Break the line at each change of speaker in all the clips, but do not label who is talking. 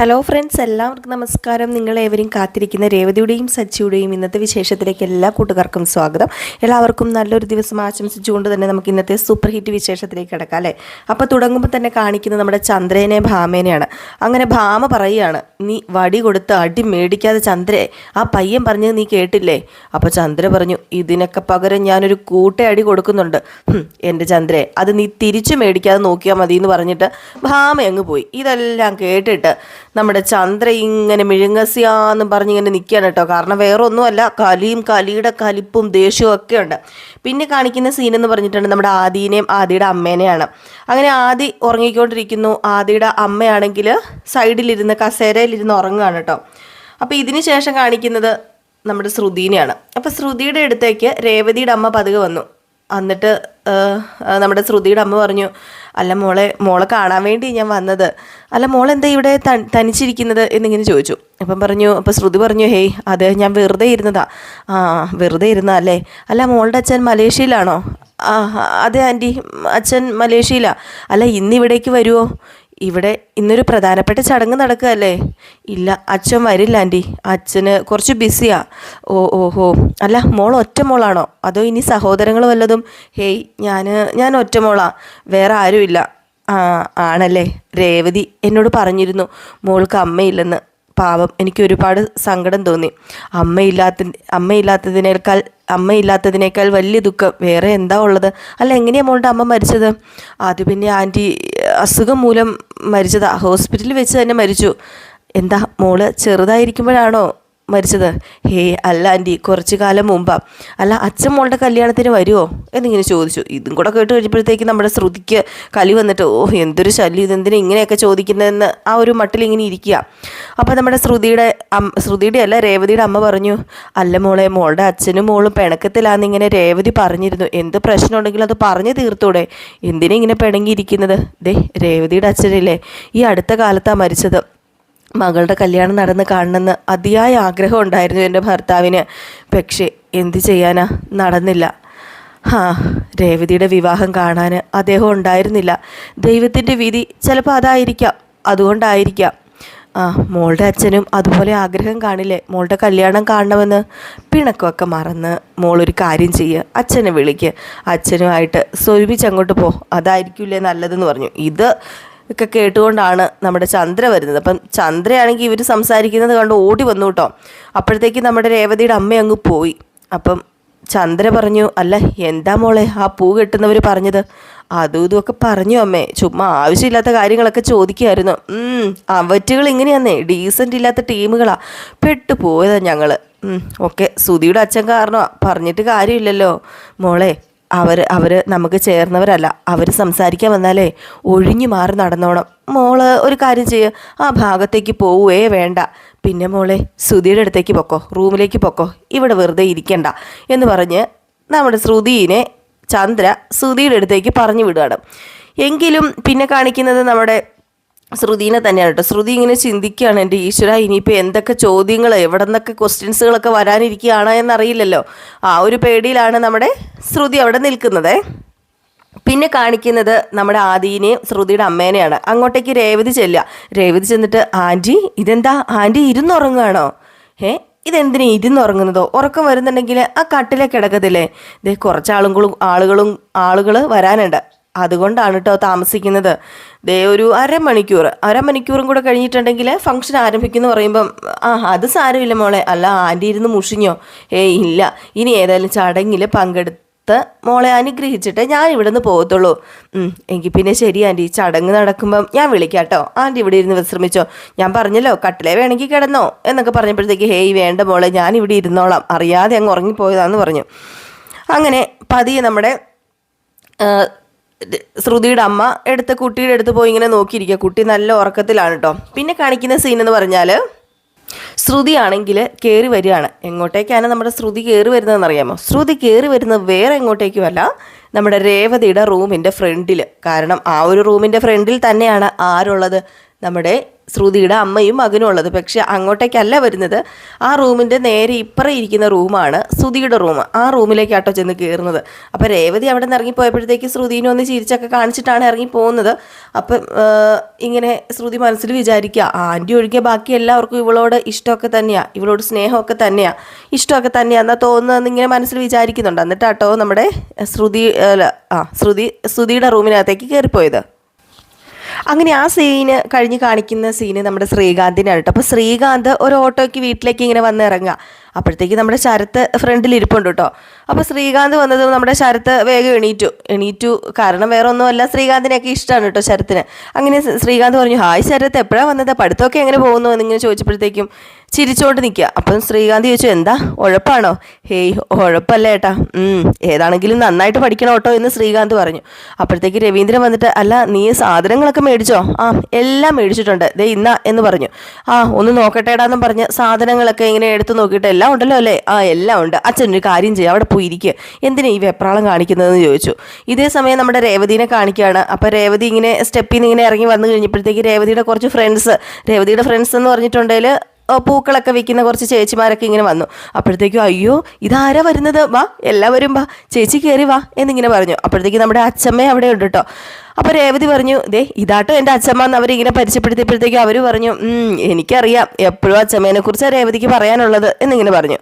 Hello friends എല്ലാവർക്കും നമസ്കാരം. നിങ്ങളേവരും കാത്തിരിക്കുന്ന രേവതിയുടെയും സച്ചിയുടെയും ഇന്നത്തെ വിശേഷത്തിലേക്ക് എല്ലാ കൂട്ടുകാർക്കും സ്വാഗതം. എല്ലാവർക്കും നല്ലൊരു ദിവസം ആശംസിച്ചുകൊണ്ട് തന്നെ നമുക്ക് ഇന്നത്തെ സൂപ്പർ ഹിറ്റ് വിശേഷത്തിലേക്ക് കിടക്കാം അല്ലേ? അപ്പോൾ തുടങ്ങുമ്പോൾ തന്നെ കാണിക്കുന്നത് നമ്മുടെ ചന്ദ്രനെ ഭാമേനെയാണ്. അങ്ങനെ ഭാമ പറയുകയാണ് നീ വടി കൊടുത്ത് അടി മേടിക്കാതെ ചന്ദ്രയെ ആ പയ്യൻ പറഞ്ഞത് നീ കേട്ടില്ലേ? അപ്പോൾ ചന്ദ്ര പറഞ്ഞു ഇതിനൊക്കെ പകരം ഞാനൊരു കൂട്ട അടി കൊടുക്കുന്നുണ്ട്. എന്റെ ചന്ദ്രയെ അത് നീ തിരിച്ചു മേടിക്കാതെ നോക്കിയാൽ മതി എന്ന് പറഞ്ഞിട്ട് ഭാമ അങ്ങ് പോയി. ഇതെല്ലാം കേട്ടിട്ട് നമ്മുടെ ചന്ദ്ര ഇങ്ങനെ മിഴുങ്ങസിയാന്ന് പറഞ്ഞിങ്ങനെ നിൽക്കുകയാണ് കേട്ടോ. കാരണം വേറെ ഒന്നുമല്ല കലിയും കലിയുടെ കലിപ്പും ദേഷ്യവും ഒക്കെ ഉണ്ട്. പിന്നെ കാണിക്കുന്ന സീൻ എന്ന് പറഞ്ഞിട്ടുണ്ട് നമ്മുടെ ആദീനെയും ആദിയുടെ അമ്മേനെയാണ്. അങ്ങനെ ആദി ഉറങ്ങിക്കൊണ്ടിരിക്കുന്നു. ആദിയുടെ അമ്മയാണെങ്കിൽ സൈഡിലിരുന്ന് കസേരയിലിരുന്ന് ഉറങ്ങുകയാണ് കേട്ടോ. അപ്പോൾ ഇതിന് ശേഷം കാണിക്കുന്നത് നമ്മുടെ ശ്രുതിനെയാണ്. അപ്പോൾ ശ്രുതിയുടെ അടുത്തേക്ക് രേവതിയുടെ അമ്മ പതുക്കെ വന്നു. എന്നിട്ട് നമ്മുടെ ശ്രുതിയുടെ അമ്മ പറഞ്ഞു അല്ല മോളെ മോളെ കാണാൻ വേണ്ടി ഞാൻ വന്നത്. അല്ല മോൾ എന്താ ഇവിടെ ത- തനിച്ചിരിക്കുന്നത് എന്നിങ്ങനെ ചോദിച്ചു. അപ്പം പറഞ്ഞു അപ്പം ശ്രുതി പറഞ്ഞു ഹേയ് അതെ ഞാൻ വെറുതെ ഇരുന്നതാ. ആ വെറുതെ ഇരുന്നാ അല്ലേ? അല്ല മോളുടെ അച്ഛൻ മലേഷ്യയിലാണോ? ആ അതെ ആന്റി അച്ഛൻ മലേഷ്യയിലാണ് അല്ല ഇന്നിവിടേക്ക് വരുമോ ഇവിടെ ഇന്നൊരു പ്രധാനപ്പെട്ട ചടങ്ങ് നടക്കുകയല്ലേ? ഇല്ല അച്ഛൻ വരില്ല ആന്റി. അച്ഛന് കുറച്ച് ബിസിയാ. ഓ ഓഹോ. അല്ല മോൾ ഒറ്റ മോളാണോ? അതോ ഇനി സഹോദരങ്ങൾ വല്ലതും? ഹേയ് ഞാൻ ഞാൻ ഒറ്റ മോളാ. വേറെ ആരുമില്ല ആ ആണല്ലേ. രേവതി എന്നോട് പറഞ്ഞിരുന്നു. മോൾക്ക് അമ്മയില്ലെന്ന്. പാവം എനിക്ക് ഒരുപാട് സങ്കടം തോന്നി. അമ്മയില്ലാത്ത അമ്മയില്ലാത്തതിനേക്കാൾ അമ്മയില്ലാത്തതിനേക്കാൾ വലിയ ദുഃഖം. വേറെ എന്താ ഉള്ളത്? അല്ല എങ്ങനെയാണ് മോളുടെ അമ്മ മരിച്ചത്? അത് പിന്നെ ആന്റി അസുഖം മൂലം മരിച്ചതാ. ഹോസ്പിറ്റലിൽ വെച്ച് തന്നെ മരിച്ചു. എന്താ മോൾ ചെറുതായിരിക്കുമ്പോഴാണോ മരിച്ചത്. ഹേ അല്ല ആന്റി കുറച്ച് കാലം മുമ്പാ. അല്ല അച്ഛൻ മോളുടെ കല്യാണത്തിന് വരുമോ എന്നിങ്ങനെ ചോദിച്ചു. ഇതും കൂടെ കേട്ട് കഴിഞ്ഞപ്പോഴത്തേക്ക് നമ്മുടെ ശ്രുതിക്ക് കലി വന്നിട്ട് ഓ എന്തൊരു ശല്യം ഇതെന്തിനാ ഇങ്ങനെയൊക്കെ ചോദിക്കുന്നതെന്ന് ആ ഒരു മട്ടിൽ ഇങ്ങനെ ഇരിക്കുക. അപ്പോൾ നമ്മുടെ ശ്രുതിയുടെ അമ്മ ശ്രുതിയുടെ അല്ല രേവതിയുടെ അമ്മ പറഞ്ഞു അല്ല മോളെ മോളുടെ അച്ഛനും മോളും പിണക്കത്തിലാന്ന് ഇങ്ങനെ രേവതി പറഞ്ഞിരുന്നു. എന്ത് പ്രശ്നം ഉണ്ടെങ്കിലും അത് പറഞ്ഞു തീർത്തൂടെ? എന്തിനാ ഇങ്ങനെ പിണങ്ങിയിരിക്കുന്നത്? ദേ രേവതിയുടെ അച്ഛനില്ലേ ഈ അടുത്ത കാലത്താണ് മരിച്ചത്. മകളുടെ കല്യാണം നടന്ന് കാണണമെന്ന് അതിയായ ആഗ്രഹം ഉണ്ടായിരുന്നു എന്റെ ഭർത്താവിന്. പക്ഷേ എന്ത് ചെയ്യാനാ? നടന്നില്ല. ഹാ രേവതിയുടെ വിവാഹം കാണാൻ അദ്ദേഹം ഉണ്ടായിരുന്നില്ല. ദൈവത്തിന്റെ വിധി ചിലപ്പോൾ അതായിരിക്കാം അതുകൊണ്ടായിരിക്കാം. ആ മോളുടെ അച്ഛനും അതുപോലെ ആഗ്രഹം കാണില്ലേ? മോളുടെ കല്യാണം കാണണമെന്ന്. പിണക്കമൊക്കെ മറന്ന് മോളൊരു കാര്യം ചെയ്യുക അച്ഛനെ വിളിക്ക്. അച്ഛനുമായിട്ട് സ്വരുമിച്ച് അങ്ങോട്ട് പോ. അതായിരിക്കില്ലേ നല്ലതെന്ന് പറഞ്ഞു. ഇത് ഒക്കെ കേട്ടുകൊണ്ടാണ് നമ്മുടെ ചന്ദ്ര വരുന്നത്. അപ്പം ചന്ദ്രയാണെങ്കിൽ ഇവർ സംസാരിക്കുന്നത് കണ്ട് ഓടി വന്നു കേട്ടോ. അപ്പോഴത്തേക്ക് നമ്മുടെ രേവതിയുടെ അമ്മ അങ്ങ് പോയി. അപ്പം ചന്ദ്ര പറഞ്ഞു അല്ല എന്താ മോളെ? ആ പൂ കെട്ടുന്നവർ പറഞ്ഞത്? അതും ഇതുമൊക്കെ പറഞ്ഞു അമ്മേ. ചുമ്മാ ആവശ്യമില്ലാത്ത കാര്യങ്ങളൊക്കെ ചോദിക്കുമായിരുന്നു അവറ്റുകൾ ഇങ്ങനെയാന്നേ. ഡീസന്റ് ഇല്ലാത്ത ടീമുകളാ. പെട്ടു പോയതാ ഞങ്ങൾ ഓക്കെ. സുധിയുടെ അച്ഛൻ കാരണമാണ് പറഞ്ഞിട്ട് കാര്യമില്ലല്ലോ. മോളെ അവർ അവർ നമുക്ക് ചേർന്നവരല്ല. അവർ സംസാരിക്കാൻ വന്നാലേ ഒഴിഞ്ഞു മാറി നടന്നോണം. മോൾ ഒരു കാര്യം ചെയ്യുക ആ ഭാഗത്തേക്ക് പോവുകയേ വേണ്ട. പിന്നെ മോളെ ശ്രുതിയുടെ അടുത്തേക്ക് പൊക്കോ. റൂമിലേക്ക് പൊക്കോ. ഇവിടെ വെറുതെ ഇരിക്കണ്ട എന്ന് പറഞ്ഞ് നമ്മുടെ ശ്രുതിനെ ചന്ദ്ര ശ്രുതിയുടെ അടുത്തേക്ക് പറഞ്ഞു വിടുകയാണ്. എങ്കിലും പിന്നെ കാണിക്കുന്നത് നമ്മുടെ ശ്രുതിനെ തന്നെയാണ് കേട്ടോ ശ്രുതി ഇങ്ങനെ ചിന്തിക്കുകയാണ് എന്റെ ഈശ്വര ഇനിയിപ്പോൾ എന്തൊക്കെ ചോദ്യങ്ങൾ എവിടെ നിന്നൊക്കെ ക്വസ്റ്റ്യൻസുകളൊക്കെ വരാനിരിക്കുകയാണ് എന്നറിയില്ലല്ലോ. ആ ഒരു പേടിയിലാണ് നമ്മുടെ ശ്രുതി അവിടെ നിൽക്കുന്നത്. പിന്നെ കാണിക്കുന്നത് നമ്മുടെ ആദീനെയും ശ്രുതിയുടെ അമ്മേനെയാണ്. അങ്ങോട്ടേക്ക് രേവതി ചെല്ലുക. രേവതി ചെന്നിട്ട് ആന്റി ഇതെന്താ? ആന്റി ഇരുന്നുറങ്ങുകയാണോ? ഏ ഇതെന്തിനാ ഇരുന്നുറങ്ങുന്നതോ? ഉറക്കം വരുന്നുണ്ടെങ്കിൽ ആ കട്ടിലേക്ക് കിടക്കത്തില്ലേ? ഇതേ കുറച്ച് ആളുകളും ആളുകളും ആളുകൾ വരാനുണ്ട്. അതുകൊണ്ടാണ് കേട്ടോ താമസിക്കുന്നത്. ദേ ഒരു അരമണിക്കൂർ അരമണിക്കൂറും കൂടെ കഴിഞ്ഞിട്ടുണ്ടെങ്കിൽ ഫംഗ്ഷൻ ആരംഭിക്കുന്ന പറയുമ്പം ആ അത് സാരമില്ല മോളെ. അല്ല ആന്റി ഇരുന്ന് മുഷിഞ്ഞോ? ഏയ് ഇല്ല. ഇനി ഏതായാലും ചടങ്ങിൽ പങ്കെടുത്ത് മോളെ അനുഗ്രഹിച്ചിട്ട് ഞാൻ ഇവിടെ നിന്ന് പോകത്തുള്ളൂ എങ്കിൽ പിന്നെ ശരി ആന്റി ചടങ്ങ് നടക്കുമ്പം ഞാൻ വിളിക്കാം കേട്ടോ. ആന്റി ഇവിടെ ഇരുന്ന് വിശ്രമിച്ചോ? ഞാൻ പറഞ്ഞല്ലോ കട്ടിലേ വേണമെങ്കിൽ കിടന്നോ എന്നൊക്കെ പറഞ്ഞപ്പോഴത്തേക്ക് ഹേയ് വേണ്ട മോളെ ഞാൻ ഇവിടെ ഇരുന്നോളാം. അറിയാതെ അങ്ങ് ഉറങ്ങിപ്പോയതാന്ന് പറഞ്ഞു. അങ്ങനെ പതിയെ നമ്മുടെ ശ്രുതിയുടെ അമ്മ എടുത്ത കുട്ടിയുടെ അടുത്ത് പോയി ഇങ്ങനെ നോക്കിയിരിക്കുക. കുട്ടി നല്ല ഉറക്കത്തിലാണ് കേട്ടോ പിന്നെ കാണിക്കുന്ന സീൻ എന്ന് പറഞ്ഞാൽ ശ്രുതി ആണെങ്കിൽ കയറി വരികയാണ്. എങ്ങോട്ടേക്കാണ് നമ്മുടെ ശ്രുതി കയറി വരുന്നതെന്ന് അറിയാമോ? ശ്രുതി കയറി വരുന്നത് വേറെ എങ്ങോട്ടേക്കുമല്ല നമ്മുടെ രേവതിയുടെ റൂമിന്റെ ഫ്രണ്ടിൽ കാരണം ആ ഒരു റൂമിന്റെ ഫ്രണ്ടിൽ തന്നെയാണ് ആരുള്ളത്? നമ്മുടെ ശ്രുതിയുടെ അമ്മയും മകനും ഉള്ളത്. പക്ഷെ അങ്ങോട്ടേക്കല്ല വരുന്നത്. ആ റൂമിന്റെ നേരെ ഇപ്പറേ ഇരിക്കുന്ന റൂമാണ് ശ്രുതിയുടെ റൂം. ആ റൂമിലേക്കാട്ടോ ചെന്ന് കയറുന്നത്. അപ്പോൾ രേവതി അവിടെ നിന്ന് ഇറങ്ങിപ്പോയപ്പോഴത്തേക്ക് ശ്രുതിനെ ഒന്ന് ചിരിച്ചൊക്കെ കാണിച്ചിട്ടാണ് ഇറങ്ങി പോകുന്നത്. അപ്പം ഇങ്ങനെ ശ്രുതി മനസ്സിൽ വിചാരിക്കുക ആന്റി ഒഴികെ ബാക്കി എല്ലാവർക്കും ഇവളോട് ഇഷ്ടമൊക്കെ തന്നെയാണ് ഇവളോട് സ്നേഹമൊക്കെ തന്നെയാണ് ഇഷ്ടമൊക്കെ തന്നെയാണെന്നാ തോന്നുന്നതെന്ന് ഇങ്ങനെ മനസ്സിൽ വിചാരിക്കുന്നുണ്ട്. എന്നിട്ടാട്ടോ നമ്മുടെ ശ്രുതി ആ ശ്രുതി ശ്രുതിയുടെ റൂമിനകത്തേക്ക് കയറിപ്പോയത്. അങ്ങനെ ആ സീന് കഴിഞ്ഞ് കാണിക്കുന്ന സീന് നമ്മുടെ ശ്രീകാന്തിന്റെ കേട്ടോ. അപ്പോൾ ശ്രീകാന്ത് ഒരു ഓട്ടോയ്ക്ക് വീട്ടിലേക്ക് ഇങ്ങനെ വന്ന് ഇറങ്ങുക. അപ്പോഴത്തേക്ക് നമ്മുടെ ശരത്ത് ഫ്രണ്ടിൽ ഇരിപ്പുണ്ട് കേട്ടോ. അപ്പോൾ ശ്രീകാന്ത് വന്നത് നമ്മുടെ ശരത്ത് വേഗം എണീറ്റു. എണീറ്റു. കാരണം വേറെ ഒന്നുമല്ല ശ്രീകാന്തിനെയൊക്കെ ഇഷ്ടമാണ് കേട്ടോ ശരത്തിന്. അങ്ങനെ ശ്രീകാന്ത് പറഞ്ഞു ഹായ് ശരത്ത് എപ്പോഴാ വന്നത്? പഠിത്തമൊക്കെ എങ്ങനെ പോകുന്നു? എന്നിങ്ങനെ ചോദിച്ചപ്പോഴത്തേക്കും ചിരിച്ചോണ്ട് നിൽക്കുക. അപ്പം ശ്രീകാന്ത് ചോദിച്ചു എന്താ? ഉഴപ്പാണോ? ഹേയ് ഉഴപ്പല്ല ഏട്ടാ. ഏതാണെങ്കിലും നന്നായിട്ട് പഠിക്കണം കേട്ടോ എന്ന് ശ്രീകാന്ത് പറഞ്ഞു. അപ്പോഴത്തേക്ക് രവീന്ദ്രൻ വന്നിട്ട് അല്ല നീ സാധനങ്ങളൊക്കെ മേടിച്ചോ? ആ എല്ലാം മേടിച്ചിട്ടുണ്ട്. ദേ ഇന്ന എന്ന് പറഞ്ഞു. ആ ഒന്ന് നോക്കട്ടേടാന്നും പറഞ്ഞ് സാധനങ്ങളൊക്കെ ഇങ്ങനെ എടുത്തു നോക്കിയിട്ട് എല്ലാം ഉണ്ടല്ലോ അല്ലേ? ആ എല്ലാം ഉണ്ട്. അച്ഛൻ ഒരു കാര്യം ചെയ്യാം. അവിടെ പോയി ഇരിക്കുക എന്തിനാ ഈ വെപ്രാളം കാണിക്കുന്നതെന്ന് ചോദിച്ചു. ഇതേ സമയം നമ്മുടെ രേവതിനെ കാണിക്കുകയാണ്. അപ്പോൾ രേവതി ഇങ്ങനെ സ്റ്റെപ്പിൽ നിന്ന് ഇങ്ങനെ ഇറങ്ങി വന്നു കഴിഞ്ഞപ്പോഴത്തേക്ക് രേവതിയുടെ കുറച്ച് ഫ്രണ്ട്സ് രേവതിയുടെ ഫ്രണ്ട്സ് എന്ന് പറഞ്ഞിട്ടുണ്ടെങ്കിൽ പൂക്കളൊക്കെ വിൽക്കുന്ന കുറച്ച് ചേച്ചിമാരൊക്കെ ഇങ്ങനെ വന്നു. അപ്പോഴത്തേക്കും അയ്യോ ഇതാരാ വരുന്നത്? വാ എല്ലാവരും വാ ചേച്ചി കയറി വാ എന്നിങ്ങനെ പറഞ്ഞു. അപ്പോഴത്തേക്കും നമ്മുടെ അച്ഛമ്മ അവിടെ ഉണ്ട് കേട്ടോ അപ്പോൾ രേവതി പറഞ്ഞു ദേ ഇതാട്ടോ എന്റെ അച്ഛമ്മ എന്ന് അവരിങ്ങനെ പരിചയപ്പെടുത്തിയപ്പോഴത്തേക്കും അവർ പറഞ്ഞു "ഉം, എനിക്കറിയാം എപ്പോഴും അച്ഛമ്മേനെ കുറിച്ച് രേവതിക്ക് പറയാനുള്ളത് എന്നിങ്ങനെ പറഞ്ഞു.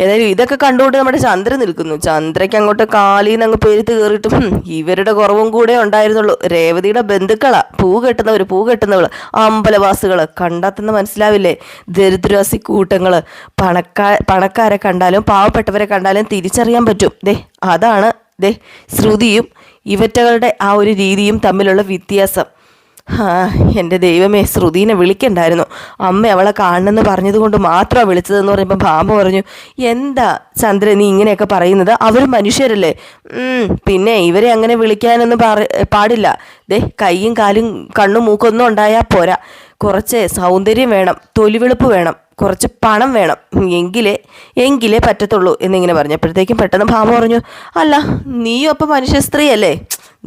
ഏതായാലും ഇതൊക്കെ കണ്ടുകൊണ്ട് നമ്മുടെ ചന്ദ്ര നിൽക്കുന്നു. ചന്ദ്രയ്ക്ക് അങ്ങോട്ട് കാലിൽ നിന്ന് അങ്ങ് പെരുത്ത് കയറിയിട്ടും "ഹും, ഇവരുടെ കുറവും കൂടെ ഉണ്ടായിരുന്നുള്ളൂ. രേവതിയുടെ ബന്ധുക്കളാ പൂ കെട്ടുന്നവർ പൂ കെട്ടുന്നവൾ അമ്പലവാസികൾ കണ്ടാത്തെന്ന് മനസ്സിലാവില്ലേ? ദരിദ്രവാസി കൂട്ടങ്ങൾ പണക്കാ പണക്കാരെ കണ്ടാലും പാവപ്പെട്ടവരെ കണ്ടാലും തിരിച്ചറിയാൻ പറ്റും. ദേ അതാണ് ദേ ശ്രുതിയും ഇവറ്റകളുടെ ആ ഒരു രീതിയും തമ്മിലുള്ള വ്യത്യാസം. എന്റെ ദൈവമേ ശ്രുതിനെ വിളിക്കണ്ടായിരുന്നു. അമ്മ അവളെ കാണണമെന്ന് പറഞ്ഞത് കൊണ്ട് മാത്രമാണ് വിളിച്ചതെന്ന് പറയുമ്പോൾ ഭാമ പറഞ്ഞു എന്താ ചന്ദ്രൻ നീ ഇങ്ങനെയൊക്കെ പറയുന്നത്? അവർ മനുഷ്യരല്ലേ? പിന്നെ ഇവരെ അങ്ങനെ വിളിക്കാനൊന്നും പാടില്ല. ദേ കൈയും കാലും കണ്ണും മൂക്കൊന്നും ഉണ്ടായാൽ പോരാ. കുറച്ച് സൗന്ദര്യം വേണം തൊലിവെളുപ്പ് വേണം. കുറച്ച് പണം വേണം. എങ്കിലേ എങ്കിലേ പറ്റത്തുള്ളൂ എന്നിങ്ങനെ പറഞ്ഞപ്പോഴത്തേക്കും പെട്ടെന്ന് ഭാമ പറഞ്ഞു അല്ല നീയും അപ്പം മനുഷ്യ സ്ത്രീ അല്ലേ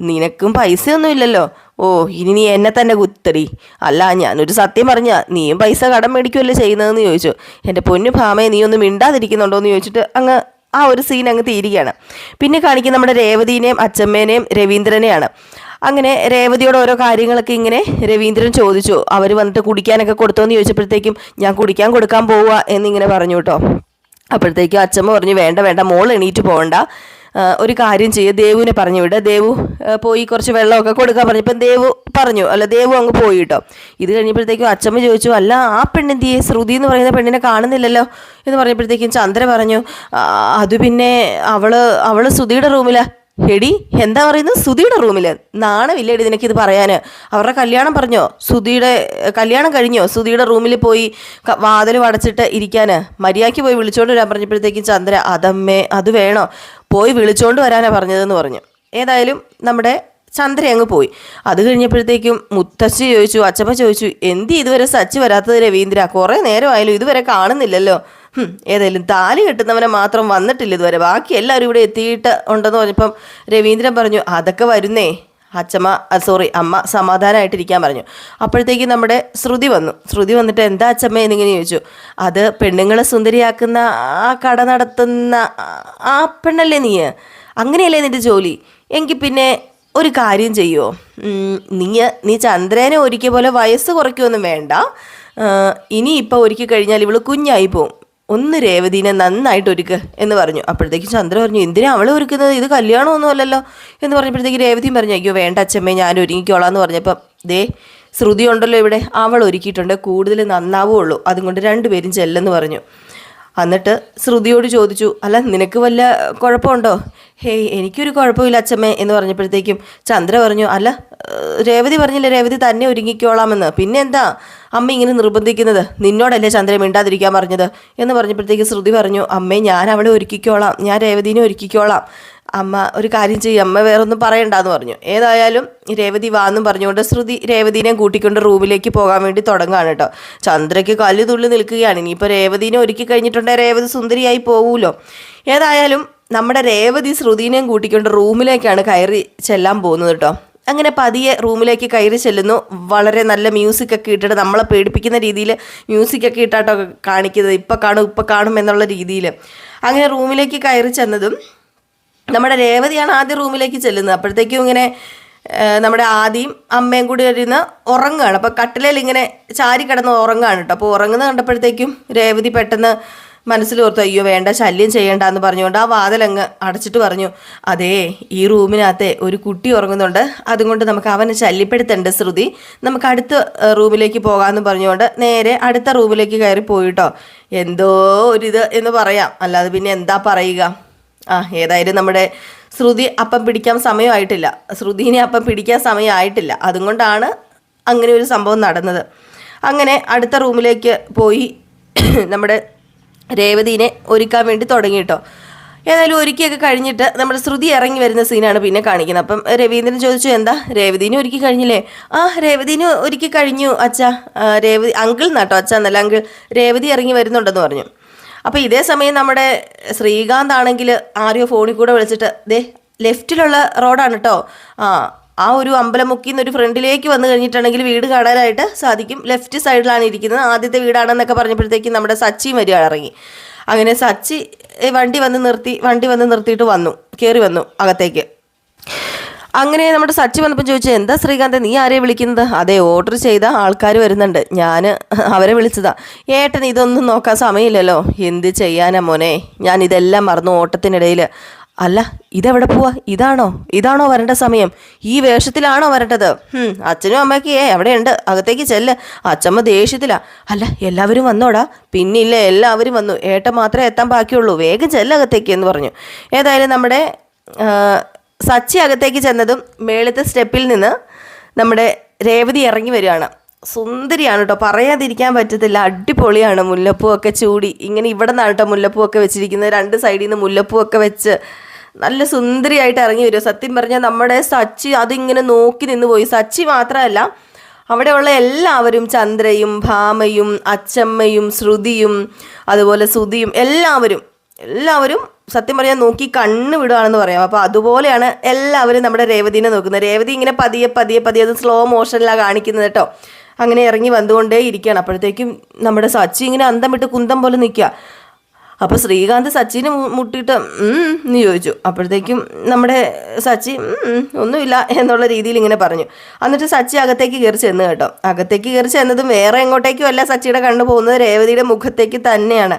നിനക്കും പൈസയൊന്നും ഇല്ലല്ലോ. ഓ ഇനി നീ എന്നെ തന്നെ കുത്തടി. അല്ല ഞാനൊരു സത്യം പറഞ്ഞ നീയും പൈസ കടം മേടിക്കുമല്ലേ ചെയ്യുന്നതെന്ന് ചോദിച്ചു. എന്റെ പൊന്നു ഭാമയെ നീ ഒന്ന് മിണ്ടാതിരിക്കുന്നുണ്ടോ എന്ന് ചോദിച്ചിട്ട് അങ്ങ് ആ ഒരു സീൻ അങ്ങ് തീരുകയാണ്. പിന്നെ കാണിക്കുന്ന നമ്മുടെ രേവതീനെയും അച്ചമ്മേനെയും രവീന്ദ്രനെയാണ്. അങ്ങനെ രേവതിയോട് ഓരോ കാര്യങ്ങളൊക്കെ ഇങ്ങനെ രവീന്ദ്രൻ ചോദിച്ചു. അവർ വന്നിട്ട് കുടിക്കാനൊക്കെ കൊടുത്തോന്ന് ചോദിച്ചപ്പോഴത്തേക്കും ഞാൻ കുടിക്കാൻ കൊടുക്കാൻ പോവുക എന്നിങ്ങനെ പറഞ്ഞു കേട്ടോ അപ്പോഴത്തേക്കും അച്ഛമ്മ പറഞ്ഞു വേണ്ട വേണ്ട മോൾ എണീറ്റ് പോകണ്ട ഒരു കാര്യം ചെയ്യുക ദേവുവിനെ പറഞ്ഞു വിട. ദേവു പോയി കുറച്ച് വെള്ളമൊക്കെ കൊടുക്കാൻ പറഞ്ഞു. ഇപ്പം ദേവു പറഞ്ഞു അല്ല ദേവു അങ്ങ് പോയി കേട്ടോ ഇത് കഴിഞ്ഞപ്പോഴത്തേക്കും അച്ഛമ്മ ചോദിച്ചു അല്ല ആ പെണ്ണെന്തിയെ? ശ്രുതി എന്ന് പറയുന്ന പെണ്ണിനെ കാണുന്നില്ലല്ലോ? എന്ന് പറഞ്ഞപ്പോഴത്തേക്കും ചന്ദ്ര പറഞ്ഞു "ആ, അത് പിന്നെ അവൾ അവൾ ശ്രുതിയുടെ റൂമിലാ. എടി എന്താ പറയുന്നത്? സുധിയുടെ റൂമിൽ നാണമില്ലേടി നിനക്കിത് പറയാൻ അവരുടെ കല്യാണം പറഞ്ഞോ? സുധിയുടെ കല്യാണം കഴിഞ്ഞോ? സുധിയുടെ റൂമിൽ പോയി വാതിൽ അടച്ചിട്ട് ഇരിക്കാൻ മര്യാദയ്ക്ക് പോയി വിളിച്ചോണ്ട് വരാൻ പറഞ്ഞപ്പോഴത്തേക്കും ചന്ദ്ര അതമ്മേ അത് വേണോ? പോയി വിളിച്ചോണ്ട് വരാനാ പറഞ്ഞതെന്ന് പറഞ്ഞു. ഏതായാലും നമ്മുടെ ചന്ദ്ര അങ്ങ് പോയി. അത് കഴിഞ്ഞപ്പോഴത്തേക്കും മുത്തശ്ശി ചോദിച്ചു അച്ചമ്മ ചോദിച്ചു എന്തി ഇതുവരെ സച്ചി വരാത്തത് രവീന്ദ്ര? കുറേ നേരമായാലും ഇതുവരെ കാണുന്നില്ലല്ലോ. ഏതായാലും താലി കെട്ടുന്നവനെ മാത്രം വന്നിട്ടില്ല ഇതുവരെ. ബാക്കി എല്ലാവരും ഇവിടെ എത്തിയിട്ട് ഉണ്ടെന്ന് പറഞ്ഞപ്പം രവീന്ദ്രൻ പറഞ്ഞു അതൊക്കെ വരുന്നേ. അച്ഛമ്മ സോറി അമ്മ സമാധാനമായിട്ടിരിക്കാൻ പറഞ്ഞു. അപ്പോഴത്തേക്ക് നമ്മുടെ ശ്രുതി വന്നു. ശ്രുതി വന്നിട്ട് എന്താ അച്ഛമ്മ? എന്നിങ്ങനെ ചോദിച്ചു. അത് പെണ്ണുങ്ങളെ സുന്ദരിയാക്കുന്ന ആ കട നടത്തുന്ന ആ- പെണ്ണല്ലേ നീ അങ്ങനെയല്ലേ നിന്റെ ജോലി? എങ്കിൽ പിന്നെ ഒരു കാര്യം ചെയ്യുമോ നീ നീ ചന്ദ്രനെ ഒരിക്കൽ പോലെ വയസ്സ് കുറയ്ക്കുമൊന്നും വേണ്ട. ഇനി ഇപ്പോൾ ഒരുക്കി കഴിഞ്ഞാൽ ഇവൾ കുഞ്ഞായി പോവും. ഒന്ന് രേവതിനെ നന്നായിട്ട് ഒരുക്ക് എന്ന് പറഞ്ഞു. അപ്പോഴത്തേക്കും ചന്ദ്ര പറഞ്ഞു എന്തിനാ അവൾ ഒരുക്കുന്നത്? ഇത് കല്യാണമൊന്നും അല്ലല്ലോ. എന്ന് പറഞ്ഞപ്പോഴത്തേക്ക് രേവതിയും പറഞ്ഞു അയ്യോ വേണ്ട അച്ഛമ്മേ ഞാൻ ഒരുങ്ങിക്കോളാം എന്ന് പറഞ്ഞപ്പം ദേ ശ്രുതി ഉണ്ടല്ലോ ഇവിടെ. അവൾ ഒരുക്കിയിട്ടുണ്ട്. കൂടുതൽ നന്നാവുള്ളൂ അതുകൊണ്ട് രണ്ടുപേരും ചെല്ലെന്ന് പറഞ്ഞു. എന്നിട്ട് ശ്രുതിയോട് ചോദിച്ചു അല്ല നിനക്ക് വല്ല കുഴപ്പമുണ്ടോ? ഹേയ് എനിക്കൊരു കുഴപ്പമില്ല അച്ഛമ്മേ എന്ന് പറഞ്ഞപ്പോഴത്തേക്കും ചന്ദ്ര പറഞ്ഞു അല്ല രേവതി പറഞ്ഞില്ല രേവതി തന്നെ ഒരുങ്ങിക്കോളാമെന്ന്. പിന്നെ എന്താ അമ്മ ഇങ്ങനെ നിർബന്ധിക്കുന്നത്? നിന്നോടല്ലേ ചന്ദ്രൻ മിണ്ടാതിരിക്കാൻ പറഞ്ഞത്? എന്ന് പറഞ്ഞപ്പോഴത്തേക്ക് ശ്രുതി പറഞ്ഞു അമ്മേ ഞാൻ അവളെ ഒരുക്കിക്കോളാം. ഞാൻ രേവതിനെ ഒരുക്കിക്കോളാം. അമ്മ ഒരു കാര്യം ചെയ്യും. അമ്മ വേറൊന്നും പറയണ്ടെന്ന് പറഞ്ഞു. ഏതായാലും രേവതി വാന്നും പറഞ്ഞുകൊണ്ട് ശ്രുതി രേവതിനെ കൂട്ടിക്കൊണ്ട് റൂമിലേക്ക് പോകാൻ വേണ്ടി തുടങ്ങുകയാണ് കേട്ടോ. ചന്ദ്രയ്ക്ക് കല്ല് തുള്ളി നിൽക്കുകയാണ്. ഇനിയിപ്പോൾ രേവതിനെ ഒരുക്കി കഴിഞ്ഞിട്ടുണ്ടെങ്കിൽ രേവതി സുന്ദരിയായി പോവുമല്ലോ ഏതായാലും നമ്മുടെ രേവതി ശ്രുതിനെയും കൂട്ടിക്കൊണ്ട് റൂമിലേക്കാണ് കയറി ചെല്ലാൻ പോകുന്നത് കേട്ടോ. അങ്ങനെ പതിയെ റൂമിലേക്ക് കയറി ചെല്ലുന്നു. വളരെ നല്ല മ്യൂസിക് ഒക്കെ ഇട്ടിട്ട് നമ്മളെ പേടിപ്പിക്കുന്ന രീതിയിൽ മ്യൂസിക് ഒക്കെ ഇട്ടാട്ടോ കാണിക്കുന്നത്. ഇപ്പം കാണും ഇപ്പം കാണും എന്നുള്ള രീതിയിൽ അങ്ങനെ റൂമിലേക്ക് കയറി ചെന്നതും നമ്മുടെ രേവതിയാണ് ആദ്യം റൂമിലേക്ക് ചെല്ലുന്നത്. അപ്പോഴത്തേക്കും ഇങ്ങനെ നമ്മുടെ ആദ്യം അമ്മയും കൂടി ഇരുന്ന് ഉറങ്ങുകയാണ്. അപ്പോൾ കട്ടിലയിൽ ഇങ്ങനെ ചാരി കിടന്ന് ഉറങ്ങുകയാണ് കേട്ടോ. അപ്പോൾ ഉറങ്ങുന്നത് കണ്ടപ്പോഴത്തേക്കും രേവതി പെട്ടെന്ന് മനസ്സിൽ ഓർത്തു അയ്യോ വേണ്ട ശല്യം ചെയ്യണ്ട എന്ന് പറഞ്ഞുകൊണ്ട് ആ വാതിലങ്ങ് അടച്ചിട്ട് പറഞ്ഞു അതേ ഈ റൂമിനകത്തെ ഒരു കുട്ടി ഉറങ്ങുന്നുണ്ട്. അതുകൊണ്ട് നമുക്ക് അവനെ ശല്യപ്പെടുത്തണ്ട ശ്രുതി. നമുക്ക് അടുത്ത റൂമിലേക്ക് പോകാമെന്ന് പറഞ്ഞുകൊണ്ട് നേരെ അടുത്ത റൂമിലേക്ക് കയറി പോയിട്ടോ. എന്തോ ഒരിത് എന്ന് പറയാം. അല്ലാതെ പിന്നെ എന്താ പറയുക? ആ ഏതായാലും നമ്മുടെ ശ്രുതി അപ്പം പിടിക്കാൻ സമയമായിട്ടില്ല. ശ്രുതിനെ അപ്പം പിടിക്കാൻ സമയമായിട്ടില്ല. അതുകൊണ്ടാണ് അങ്ങനെ ഒരു സംഭവം നടന്നത്. അങ്ങനെ അടുത്ത റൂമിലേക്ക് പോയി നമ്മുടെ രേവതിനെ ഒരുക്കാൻ വേണ്ടി തുടങ്ങി കേട്ടോ ഏതായാലും ഒരുക്കിയൊക്കെ കഴിഞ്ഞിട്ട് നമ്മുടെ ശ്രുതി ഇറങ്ങി വരുന്ന സീനാണ് പിന്നെ കാണിക്കുന്നത്. അപ്പം രവീന്ദ്രൻ ചോദിച്ചു എന്താ? രേവതിനെ ഒരുക്കി കഴിഞ്ഞില്ലേ? ആ രേവതിനെ ഒരുക്കി കഴിഞ്ഞു അച്ഛ. രേവതി അങ്കിൾ എന്നാട്ടോ അച്ഛ. എന്നല്ല അങ്കിൾ. രേവതി ഇറങ്ങി വരുന്നുണ്ടെന്ന് പറഞ്ഞു. അപ്പോൾ ഇതേ സമയം നമ്മുടെ ശ്രീകാന്ത് ആണെങ്കിൽ ആരെയോ ഫോണിൽ കൂടെ വിളിച്ചിട്ട് ദേ ലെഫ്റ്റിലുള്ള റോഡാണ് കേട്ടോ ആ ആ ഒരു അമ്പലമുക്കിന്ന് ഒരു ഫ്രണ്ടിലേക്ക് വന്നു കഴിഞ്ഞിട്ടുണ്ടെങ്കിൽ വീട് കാണാനായിട്ട് സാധിക്കും. ലെഫ്റ്റ് സൈഡിലാണ് ഇരിക്കുന്നത്. ആദ്യത്തെ വീടാണെന്നൊക്കെ പറഞ്ഞപ്പോഴത്തേക്കും നമ്മുടെ സച്ചി വരിക ഇറങ്ങി. അങ്ങനെ സച്ചി വണ്ടി വന്ന് നിർത്തി വണ്ടി വന്ന് നിർത്തിയിട്ട് വന്നു. കയറി വന്നു അകത്തേക്ക്. അങ്ങനെ നമ്മുടെ സച്ചി വന്നപ്പോൾ ചോദിച്ചു എന്താ ശ്രീകാന്ത് നീ ആരെയും വിളിക്കുന്നത്? അതെ ഓർഡർ ചെയ്ത ആൾക്കാർ വരുന്നുണ്ട്. ഞാൻ അവരെ വിളിച്ചതാ. ഏട്ടൻ ഇതൊന്നും നോക്കാൻ സമയമില്ലല്ലോ. എന്ത് ചെയ്യാനാ മോനെ? ഞാൻ ഇതെല്ലാം മറന്നു ഓട്ടത്തിനിടയിൽ അല്ല ഇതെവിടെ പോവാ? ഇതാണോ? ഇതാണോ വരേണ്ട സമയം? ഈ വേഷത്തിലാണോ വരേണ്ടത്? അച്ഛനും അമ്മയ്ക്ക് ഏ എവിടെയുണ്ട് അകത്തേക്ക് ചെല്ല്. അച്ഛമ്മ ദേഷ്യത്തിലാ. അല്ല എല്ലാവരും വന്നോടാ. പിന്നില്ല എല്ലാവരും വന്നു. ഏട്ട മാത്രമേ എത്താൻ ബാക്കിയുള്ളൂ. വേഗം ചെല്ല് അകത്തേക്ക് എന്ന് പറഞ്ഞു. ഏതായാലും നമ്മുടെ സച്ചി അകത്തേക്ക് ചെന്നതും മേളത്തെ സ്റ്റെപ്പിൽ നിന്ന് നമ്മുടെ രേവതി ഇറങ്ങി വരികയാണ്. സുന്ദരിയാണ് കേട്ടോ പറയാതിരിക്കാൻ പറ്റത്തില്ല. അടിപൊളിയാണ്. മുല്ലപ്പൂ ഒക്കെ ചൂടി. ഇങ്ങനെ ഇവിടെ നിന്നാണ് കേട്ടോ മുല്ലപ്പൂ ഒക്കെ വെച്ചിരിക്കുന്നത്. രണ്ട് സൈഡിൽ നിന്ന് മുല്ലപ്പൂ ഒക്കെ വെച്ച് നല്ല സുന്ദരിയായിട്ട് ഇറങ്ങി വരും. സത്യം പറഞ്ഞാൽ നമ്മുടെ സച്ചി അതിങ്ങനെ നോക്കി നിന്ന് പോയി. സച്ചി മാത്രമല്ല അവിടെയുള്ള എല്ലാവരും ചന്ദ്രയും ഭാമയും അച്ചമ്മയും ശ്രുതിയും അതുപോലെ ശ്രുതിയും എല്ലാവരും എല്ലാവരും സത്യം പറഞ്ഞാൽ നോക്കി കണ്ണ് വിടുകയാണെന്ന് പറയാം. അപ്പോൾ അതുപോലെയാണ് എല്ലാവരും നമ്മുടെ രേവതിനെ നോക്കുന്നത്. രേവതി ഇങ്ങനെ പതിയെ പതിയെ പതിയെ അത് സ്ലോ മോഷനിലാണ് കാണിക്കുന്നത് കേട്ടോ. അങ്ങനെ ഇറങ്ങി വന്നുകൊണ്ടേ ഇരിക്കുകയാണ് അപ്പോഴത്തേക്കും നമ്മുടെ സച്ചി ഇങ്ങനെ അന്തം വിട്ട് കുന്തം പോലെ നിൽക്കുക. അപ്പോൾ ശ്രീകാന്ത് സച്ചിനെ മുട്ടിയിട്ട് എന്ന് ചോദിച്ചു. അപ്പോഴത്തേക്കും നമ്മുടെ സച്ചി ഒന്നുമില്ല എന്നുള്ള രീതിയിൽ ഇങ്ങനെ പറഞ്ഞു. എന്നിട്ട് സച്ചി അകത്തേക്ക് കയറി ചെന്ന് കേട്ടോ. അകത്തേക്ക് കയറി ചെന്നതും വേറെ എങ്ങോട്ടേക്കും അല്ല സച്ചിയുടെ കണ്ണു പോകുന്നത് രേവതിയുടെ മുഖത്തേക്ക് തന്നെയാണ്.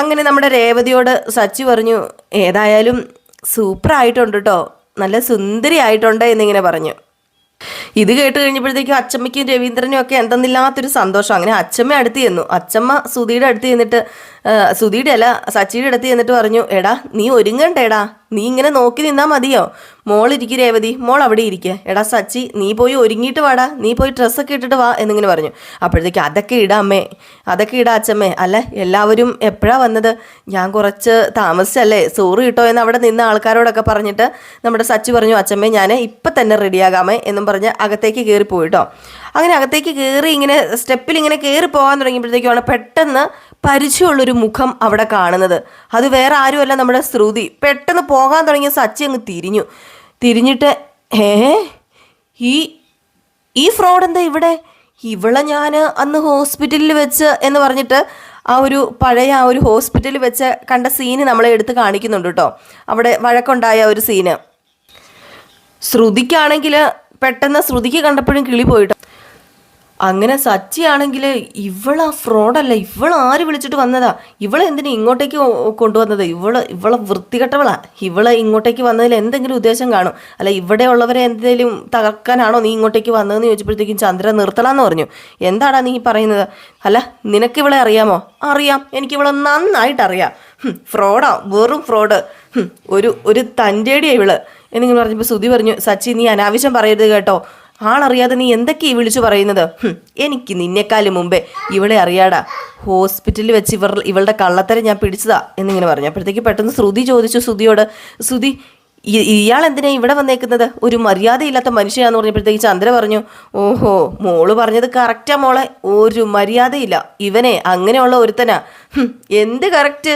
അങ്ങനെ നമ്മുടെ രേവതിയോട് സച്ചി പറഞ്ഞു ഏതായാലും സൂപ്പർ ആയിട്ടുണ്ട് കേട്ടോ നല്ല സുന്ദരി ആയിട്ടുണ്ട് എന്നിങ്ങനെ പറഞ്ഞു. ഇത് കേട്ട് കഴിഞ്ഞപ്പോഴത്തേക്കും അച്ചമ്മയ്ക്കും രവീന്ദ്രനും ഒക്കെ എന്തെന്നില്ലാത്തൊരു സന്തോഷം. അങ്ങനെ അച്ചമ്മ അടുത്ത് ചെന്നു. അച്ചമ്മ സുധിയുടെ അടുത്ത് ചെന്നിട്ട് സുധിയുടെ അല്ല സച്ചിയുടെ അടുത്ത് ചെന്നിട്ട് പറഞ്ഞു എടാ നീ ഒരുങ്ങണ്ടേടാ. നീ ഇങ്ങനെ നോക്കി നിന്നാ മതിയോ? മോൾ ഇരിക്കു രേവതി മോൾ അവിടെ ഇരിക്കുക എടാ സച്ചി നീ പോയി ഒരുങ്ങിയിട്ട് വാടാ. നീ പോയി ഡ്രസ്സൊക്കെ ഇട്ടിട്ട് വാ എന്നിങ്ങനെ പറഞ്ഞു. അപ്പോഴത്തേക്ക് അതൊക്കെ ഇടാ അമ്മേ അതൊക്കെ ഇടാ അച്ചമ്മേ അല്ല എല്ലാവരും എപ്പോഴാ വന്നത്? ഞാൻ കുറച്ച് താമസിച്ചല്ലേ സോറി കിട്ടോ എന്ന് അവിടെ നിന്ന ആൾക്കാരോടൊക്കെ പറഞ്ഞിട്ട് നമ്മുടെ സച്ചി പറഞ്ഞു അച്ചമ്മേ ഞാൻ ഇപ്പം തന്നെ റെഡിയാകാമേ എന്നും പറഞ്ഞ് അകത്തേക്ക് കയറി പോയിട്ടോ അങ്ങനെ അകത്തേക്ക് കയറി ഇങ്ങനെ സ്റ്റെപ്പിൽ ഇങ്ങനെ കയറി പോകാൻ തുടങ്ങിയപ്പോഴത്തേക്കുമാണ് പെട്ടെന്ന് പരിചയമുള്ളൊരു മുഖം അവിടെ കാണുന്നത്. അത് വേറെ ആരുമല്ല നമ്മുടെ ശ്രുതി. പെട്ടെന്ന് പോകാൻ തുടങ്ങിയ സച്ചി അങ്ങ് തിരിഞ്ഞു. തിരിഞ്ഞിട്ട് ഏ ഈ ഈ ഫ്രോഡ് എന്താ ഇവിടെ? ഇവളെ ഞാൻ അന്ന് ഹോസ്പിറ്റലിൽ വെച്ച് എന്ന് പറഞ്ഞിട്ട് ആ ഒരു പഴയ ആ ഒരു ഹോസ്പിറ്റലിൽ വെച്ച് കണ്ട സീന് നമ്മളെ എടുത്ത് കാണിക്കുന്നുണ്ട് കേട്ടോ. അവിടെ വഴക്കുണ്ടായ ഒരു സീന് ശ്രുതിക്കാണെങ്കിൽ പെട്ടെന്ന് ശ്രുതിക്ക് കണ്ടപ്പോഴും കിളി പോയിട്ട്. അങ്ങനെ സച്ചിയാണെങ്കിൽ ഇവളാ ഫ്രോഡല്ല ഇവൾ ആര് വിളിച്ചിട്ട് വന്നതാ? ഇവളെ എന്തിനാ ഇങ്ങോട്ടേക്ക് കൊണ്ടുവന്നത്? ഇവൾ ഇവളെ വൃത്തികെട്ടവളാ. ഇവളെ ഇങ്ങോട്ടേക്ക് വന്നതിൽ എന്തെങ്കിലും ഉദ്ദേശം കാണും. അല്ല ഇവിടെ ഉള്ളവരെ എന്തെങ്കിലും തകർക്കാനാണോ നീ ഇങ്ങോട്ടേക്ക് വന്നതെന്ന് ചോദിച്ചപ്പോഴത്തേക്കും ചന്ദ്ര നിർത്തണമെന്ന് പറഞ്ഞു. എന്താടാ നീ പറയുന്നത്? അല്ല നിനക്ക് ഇവളെ അറിയാമോ? അറിയാം. എനിക്ക് ഇവളെ നന്നായിട്ട് അറിയാം ഫ്രോഡാ വെറും ഫ്രോഡ് ഒരു ഒരു തന്റെടിയാ ഇവൾ. എന്നിങ്ങനെ പറഞ്ഞപ്പോൾ സുധി പറഞ്ഞു സച്ചി നീ അനാവശ്യം പറയരുത് കേട്ടോ. ആളറിയാതെ നീ എന്തൊക്കെയാ വിളിച്ചു പറയുന്നത്? എനിക്ക് നിന്നെക്കാലും മുമ്പേ ഇവളെ അറിയാടാ. ഹോസ്പിറ്റലിൽ വെച്ച് ഇവർ ഇവളുടെ കള്ളത്തരം ഞാൻ പിടിച്ചതാ എന്നിങ്ങനെ പറഞ്ഞു. അപ്പോഴത്തേക്ക് പെട്ടെന്ന് ശ്രുതി ചോദിച്ചു ശ്രുതിയോട് ശ്രുതി ഇയാൾ എന്തിനാ ഇവിടെ വന്നേക്കുന്നത്? ഒരു മര്യാദയില്ലാത്ത മനുഷ്യനാന്ന് പറഞ്ഞപ്പോഴത്തേക്ക് ചന്ദ്ര പറഞ്ഞു ഓഹോ മോൾ പറഞ്ഞത് കറക്റ്റാ മോളെ. ഒരു മര്യാദയില്ല. ഇവനെ അങ്ങനെയുള്ള ഒരുത്തനാ. എന്ത് കറക്റ്റ്?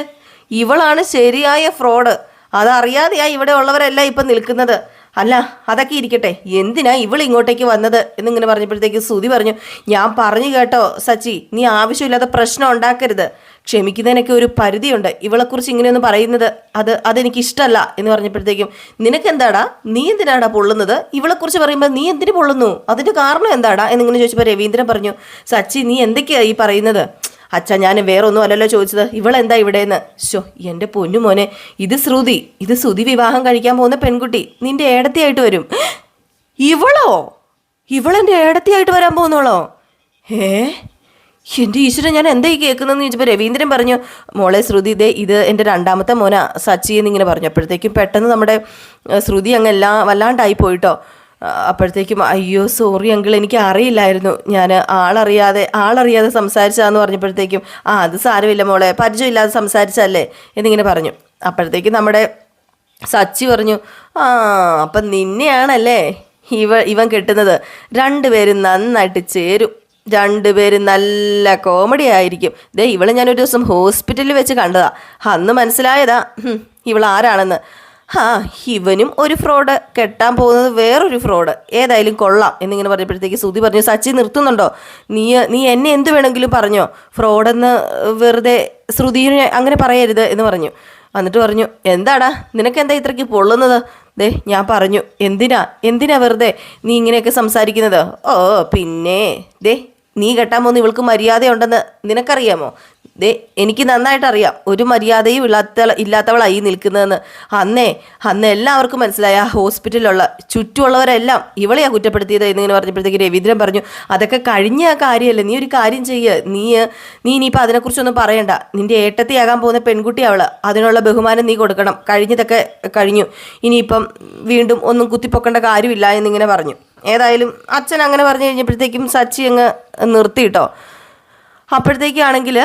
ഇവളാണ് ശരിയായ ഫ്രോഡ്. അതറിയാതെയാ ഇവിടെ ഉള്ളവരല്ല ഇപ്പം നിൽക്കുന്നത്. അല്ല അതൊക്കെ ഇരിക്കട്ടെ. എന്തിനാ ഇവൾ ഇങ്ങോട്ടേക്ക് വന്നത്? എന്നിങ്ങനെ പറഞ്ഞപ്പോഴത്തേക്ക് സുതി പറഞ്ഞു ഞാൻ പറഞ്ഞു കേട്ടോ സച്ചി നീ ആവശ്യമില്ലാത്ത പ്രശ്നം ഉണ്ടാക്കരുത്. ക്ഷമിക്കുന്നതിനൊക്കെ ഒരു പരിധിയുണ്ട്. ഇവളെക്കുറിച്ച് ഇങ്ങനെയൊന്നും പറയുന്നത് അത് അതെനിക്ക് ഇഷ്ടമല്ല എന്ന് പറഞ്ഞപ്പോഴത്തേക്കും നിനക്ക് എന്താടാ? നീ എന്തിനാടാ പൊള്ളുന്നത്? ഇവളെക്കുറിച്ച് പറയുമ്പോൾ നീ എന്തിനു പൊള്ളുന്നു? അതിന്റെ കാരണം എന്താടാ? എന്നിങ്ങനെ ചോദിച്ചപ്പോൾ രവീന്ദ്രൻ പറഞ്ഞു സച്ചി നീ എന്തൊക്കെയാ ഈ പറയുന്നത്? അച്ഛ ഞാൻ വേറെ ഒന്നും അല്ലല്ലോ ചോദിച്ചത്. ഇവളെന്താ ഇവിടെയെന്ന് ശോ എന്റെ പൊന്നു മോനെ ഇത് ശ്രുതി. ഇത് ശ്രുതി വിവാഹം കഴിക്കാൻ പോകുന്ന പെൺകുട്ടി. നിന്റെ ഏടത്തിയായിട്ട് വരും. ഇവളോ? ഇവളെന്റെ ഏടത്തിയായിട്ട് വരാൻ പോകുന്നോളോ ഏ എന്റെ ഈശ്വരൻ ഞാൻ എന്താ ഈ കേൾക്കുന്നതെന്ന് ചോദിച്ചപ്പോൾ രവീന്ദ്രൻ പറഞ്ഞു മോളെ ശ്രുതി ഇതേ ഇത് എന്റെ രണ്ടാമത്തെ മോന. സച്ചി എന്നിങ്ങനെ പറഞ്ഞു. അപ്പോഴത്തേക്കും പെട്ടെന്ന് നമ്മുടെ ശ്രുതി അങ്ങ് എല്ലാം വല്ലാണ്ടായി പോയിട്ടോ. അപ്പോഴത്തേക്കും അയ്യോ സോറി അങ്കിൾ എനിക്ക് അറിയില്ലായിരുന്നു. ഞാൻ ആളറിയാതെ ആളറിയാതെ സംസാരിച്ചാന്ന് പറഞ്ഞപ്പോഴത്തേക്കും ആ അത് സാരമില്ല മോളെ പരിചയമില്ലാതെ സംസാരിച്ചല്ലേ എന്നിങ്ങനെ പറഞ്ഞു. അപ്പോഴത്തേക്കും നമ്മുടെ സച്ചി പറഞ്ഞു ആ അപ്പം നിന്നെയാണല്ലേ ഇവ ഇവൻ കിട്ടുന്നത്? രണ്ടുപേരും നന്നായിട്ട് ചേരും. രണ്ടുപേരും നല്ല കോമഡി ആയിരിക്കും. ദേ ഇവളെ ഞാനൊരു ദിവസം ഹോസ്പിറ്റലിൽ വെച്ച് കണ്ടതാ. അന്ന് മനസ്സിലായതാ ഇവൾ ആരാണെന്ന് ആ ഇവനും ഒരു ഫ്രോഡ് കെട്ടാൻ പോകുന്നത് വേറൊരു ഫ്രോഡ് ഏതായാലും കൊള്ളാം എന്നിങ്ങനെ പറഞ്ഞപ്പോഴത്തേക്ക് സുതി പറഞ്ഞു സച്ചി നിർത്തുന്നുണ്ടോ? നീ നീ എന്നെ എന്ത് വേണമെങ്കിലും പറഞ്ഞോ? ഫ്രോഡെന്ന് വെറുതെ ശ്രുതിനെ അങ്ങനെ പറയരുത് എന്ന് പറഞ്ഞു. എന്നിട്ട് പറഞ്ഞു എന്താടാ? നിനക്ക് എന്താ ഇത്രയ്ക്ക് പൊള്ളുന്നത്? ദേ ഞാൻ പറഞ്ഞു എന്തിനാ? എന്തിനാ വെറുതെ നീ ഇങ്ങനെയൊക്കെ സംസാരിക്കുന്നത്? ഓ പിന്നെ ദേ നീ കെട്ടാൻ പോകുന്ന ഇവൾക്ക് മര്യാദയുണ്ടെന്ന് നിനക്കറിയാമോ? ദേ എനിക്ക് നന്നായിട്ട് അറിയാം ഒരു മര്യാദയും ഇല്ലാത്ത ഇല്ലാത്തവളായി നിൽക്കുന്നതെന്ന്. അന്നേ അന്ന് എല്ലാവർക്കും മനസ്സിലായ. ഹോസ്പിറ്റലിലുള്ള ചുറ്റുമുള്ളവരെല്ലാം ഇവളെയാ കുറ്റപ്പെടുത്തിയത് എന്നിങ്ങനെ പറഞ്ഞപ്പോഴത്തേക്ക് രവീന്ദ്രൻ പറഞ്ഞു അതൊക്കെ കഴിഞ്ഞ കാര്യമല്ലേ? നീ ഒരു കാര്യം ചെയ്യുക നീ നീ ഇനിയിപ്പോൾ അതിനെക്കുറിച്ചൊന്നും പറയണ്ട. നിന്റെ ഏട്ടത്തിയാകാൻ പോകുന്ന പെൺകുട്ടി അവൾ. അതിനുള്ള ബഹുമാനം നീ കൊടുക്കണം. കഴിഞ്ഞതൊക്കെ കഴിഞ്ഞു. ഇനിയിപ്പം വീണ്ടും ഒന്നും കുത്തിപ്പൊക്കേണ്ട കാര്യമില്ല എന്നിങ്ങനെ പറഞ്ഞു. ഏതായാലും അച്ഛൻ അങ്ങനെ പറഞ്ഞു കഴിഞ്ഞപ്പോഴത്തേക്കും സച്ചി അങ്ങ് നിർത്തിയിട്ടോ. അപ്പോഴത്തേക്കാണെങ്കിൽ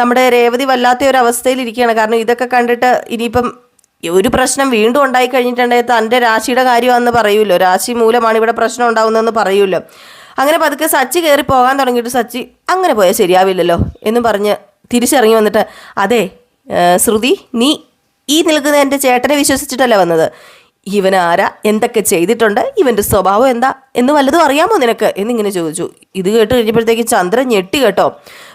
നമ്മുടെ രേവതി വല്ലാത്ത ഒരു ഇരിക്കുകയാണ്. കാരണം ഇതൊക്കെ കണ്ടിട്ട് ഇനിയിപ്പം ഒരു പ്രശ്നം വീണ്ടും ഉണ്ടായി കഴിഞ്ഞിട്ടുണ്ടെങ്കിൽ തന്റെ രാശിയുടെ കാര്യമാണെന്ന് പറയൂല്ലോ രാശി മൂലമാണ് ഇവിടെ പ്രശ്നം ഉണ്ടാകുന്നതെന്ന് പറയൂല്ലോ അങ്ങനെ പതുക്കെ സച്ചി കയറി പോകാൻ തുടങ്ങിയിട്ട് സച്ചി അങ്ങനെ പോയാൽ ശരിയാവില്ലല്ലോ എന്ന് പറഞ്ഞ് തിരിച്ചിറങ്ങി വന്നിട്ട് അതെ ശ്രുതി നീ ഈ നിൽക്കുന്ന എന്റെ ചേട്ടനെ വിശ്വസിച്ചിട്ടല്ല വന്നത്? ഇവൻ ആരാ? എന്തൊക്കെ ചെയ്തിട്ടുണ്ട്? ഇവന്റെ സ്വഭാവം എന്താ? എന്ന് വല്ലതും അറിയാമോ നിനക്ക്? എന്നിങ്ങനെ ചോദിച്ചു. ഇത് കേട്ട് കഴിഞ്ഞപ്പോഴത്തേക്ക് ചന്ദ്രൻ ഞെട്ടി കേട്ടോ.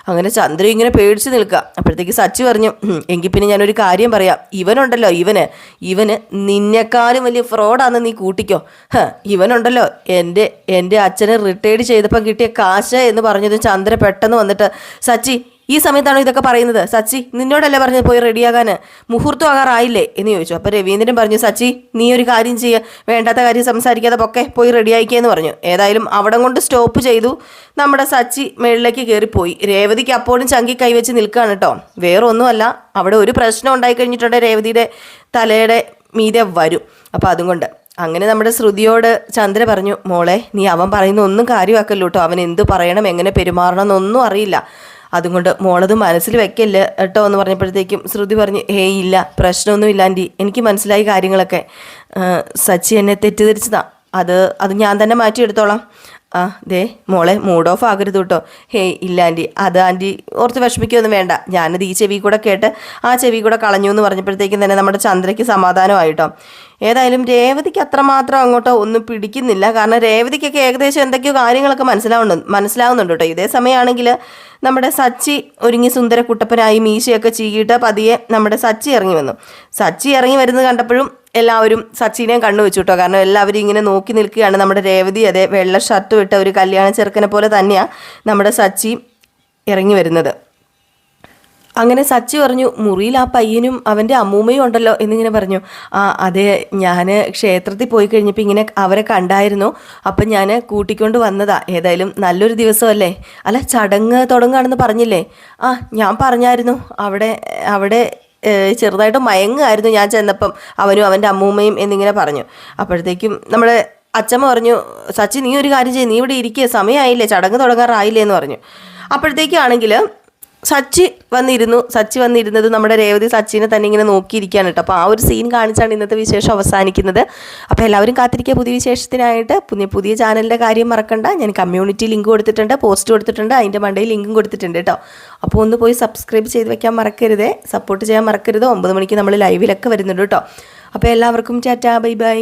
അങ്ങനെ ചന്ദ്രൻ ഇങ്ങനെ പേടിച്ച് നിൽക്കുക. അപ്പോഴത്തേക്ക് സച്ചി പറഞ്ഞു "ഉം, എങ്കിൽ പിന്നെ ഞാനൊരു കാര്യം പറയാം. ഇവനുണ്ടല്ലോ ഇവന്. ഇവന് നിന്നെക്കാളും വലിയ ഫ്രോഡാന്ന് നീ കൂട്ടിക്കോ. ഇവനുണ്ടല്ലോ. എന്റെ എന്റെ അച്ഛനെ റിട്ടയർഡ് ചെയ്തപ്പോൾ കിട്ടിയ കാശ എന്ന് പറഞ്ഞത് ചന്ദ്ര പെട്ടെന്ന് വന്നിട്ട് സച്ചി ഈ സമയത്താണോ ഇതൊക്കെ പറയുന്നത്? സച്ചി നിന്നോടല്ലേ പറഞ്ഞത് പോയി റെഡിയാകാൻ മുഹൂർത്തം ആകാറായില്ലേ എന്ന് ചോദിച്ചു. അപ്പോൾ രവീന്ദ്രൻ പറഞ്ഞു സച്ചി നീ ഒരു കാര്യം ചെയ്യുക വേണ്ടാത്ത കാര്യം സംസാരിക്കാതെ പൊക്കെ പോയി റെഡിയാക്കിയെന്ന് പറഞ്ഞു. ഏതായാലും അവിടം കൊണ്ട് സ്റ്റോപ്പ് ചെയ്തു. നമ്മുടെ സച്ചി മേളിലേക്ക് കയറിപ്പോയി. രേവതിക്ക് അപ്പോഴും ചങ്കി കൈവച്ച് നിൽക്കുകയാണ് കേട്ടോ. വേറൊന്നുമല്ല അവിടെ ഒരു പ്രശ്നം ഉണ്ടായി കഴിഞ്ഞിട്ടുണ്ട് രേവതിയുടെ തലയുടെ മീതെ വരും. അപ്പോൾ അതുകൊണ്ട്. അങ്ങനെ നമ്മുടെ ശ്രുതിയോട് ചന്ദ്ര പറഞ്ഞു മോളെ നീ അവൻ പറയുന്ന ഒന്നും കാര്യമാക്കല്ലോ കേട്ടോ. അവൻ എന്ത് പറയണം എങ്ങനെ പെരുമാറണം എന്നൊന്നും അറിയില്ല. അതുകൊണ്ട് മോളത് മനസ്സിൽ വെക്കല്ല കേട്ടോ എന്ന് പറഞ്ഞപ്പോഴത്തേക്കും ശ്രുതി പറഞ്ഞു ഹേയ് ഇല്ല പ്രശ്നമൊന്നും ഇല്ലാണ്ടി എനിക്ക് മനസ്സിലായി കാര്യങ്ങളൊക്കെ. സച്ചി എന്നെ തെറ്റിദ്ധരിച്ചതാ. അത് അത് ഞാൻ തന്നെ മാറ്റിയെടുത്തോളാം. ആ ദേ മോളെ മൂഡ് ഓഫ് ആകരുത് കേട്ടോ. ഹേയ് ഇല്ല ആന്റി. അത് ആന്റി ഓർത്ത് വിഷമിക്കൊന്നും വേണ്ട. ഞാനത് ഈ ചെവി കൂടെ കേട്ട് ആ ചെവി കൂടെ കളഞ്ഞു എന്ന് പറഞ്ഞപ്പോഴത്തേക്കും തന്നെ നമ്മുടെ ചന്ദ്രയ്ക്ക് സമാധാനമായിട്ടോ ഏതായാലും രേവതിക്ക് അത്രമാത്രം അങ്ങോട്ടോ ഒന്നും പിടിക്കുന്നില്ല. കാരണം രേവതിക്കൊക്കെ ഏകദേശം എന്തൊക്കെയോ കാര്യങ്ങളൊക്കെ മനസ്സിലാവുന്നുണ്ട് മനസ്സിലാവുന്നുണ്ട് കേട്ടോ. ഇതേ സമയമാണെങ്കിൽ നമ്മുടെ സച്ചി ഒരുങ്ങി സുന്ദര കുട്ടപ്പനായി മീശയൊക്കെ ചീകിയിട്ട് പതിയെ നമ്മുടെ സച്ചി ഇറങ്ങി വന്നു. സച്ചി ഇറങ്ങി വരുന്നത് കണ്ടപ്പോഴും എല്ലാവരും സച്ചിനെയും കണ്ണു വെച്ചു കേട്ടോ കാരണം എല്ലാവരും ഇങ്ങനെ നോക്കി നിൽക്കുകയാണ്. നമ്മുടെ രേവതി അതെ വെള്ള ഷർട്ട് വിട്ട ഒരു കല്യാണ ചെറുക്കനെ പോലെ തന്നെയാണ് നമ്മുടെ സച്ചി ഇറങ്ങി വരുന്നത്. അങ്ങനെ സച്ചി പറഞ്ഞു മുറിയിൽ ആ പയ്യനും അവന്റെ അമ്മൂമ്മയും ഉണ്ടല്ലോ എന്നിങ്ങനെ പറഞ്ഞു. ആ അതെ ഞാൻ ക്ഷേത്രത്തിൽ പോയി കഴിഞ്ഞപ്പോൾ ഇങ്ങനെ അവരെ കണ്ടായിരുന്നു. അപ്പം ഞാൻ കൂട്ടിക്കൊണ്ട് വന്നതാ. ഏതായാലും നല്ലൊരു ദിവസമല്ലേ? അല്ല ചടങ്ങ് തുടങ്ങുകയാണെന്ന് പറഞ്ഞില്ലേ? ആ ഞാൻ പറഞ്ഞായിരുന്നു. അവിടെ അവിടെ ചെറുതായിട്ട് മയങ്ങായിരുന്നു ഞാൻ ചെന്നപ്പം. അവനും അവന്റെ അമ്മൂമ്മയും എന്നിങ്ങനെ പറഞ്ഞു. അപ്പോഴത്തേക്കും നമ്മുടെ അച്ഛമ്മ പറഞ്ഞു സച്ചി നീ ഒരു കാര്യം ചെയ്യും നീ ഇവിടെ ഇരിക്കുക സമയമായില്ലേ ചടങ്ങ് തുടങ്ങാറായില്ലേ എന്ന് പറഞ്ഞു. അപ്പോഴത്തേക്കാണെങ്കിൽ സച്ചി വന്നിരുന്നു. സച്ചി വന്നിരുന്നത് നമ്മുടെ രേവതി സച്ചിനെ തന്നെ ഇങ്ങനെ നോക്കിയിരിക്കുകയാണ് കേട്ടോ. അപ്പോൾ ആ ഒരു സീൻ കാണിച്ചാണ് ഇന്നത്തെ വിശേഷം അവസാനിക്കുന്നത്. അപ്പോൾ എല്ലാവരും കാത്തിരിക്കുക പുതിയ വിശേഷത്തിനായിട്ട്. പുതിയ പുതിയ ചാനലിന്റെ കാര്യം മറക്കണ്ട. ഞാൻ കമ്മ്യൂണിറ്റി ലിങ്ക് കൊടുത്തിട്ടുണ്ട് പോസ്റ്റ് കൊടുത്തിട്ടുണ്ട് അതിന്റെ മണ്ടയിൽ ലിങ്കും കൊടുത്തിട്ടുണ്ട് കേട്ടോ. അപ്പോൾ ഒന്ന് പോയി സബ്സ്ക്രൈബ് ചെയ്ത് വെക്കാൻ മറക്കരുത്. സപ്പോർട്ട് ചെയ്യാൻ മറക്കരുത്. ഒമ്പത് മണിക്ക് നമ്മൾ ലൈവിലൊക്കെ വരുന്നുണ്ട് കേട്ടോ. അപ്പോൾ എല്ലാവർക്കും ടാറ്റാ ബൈ ബൈ.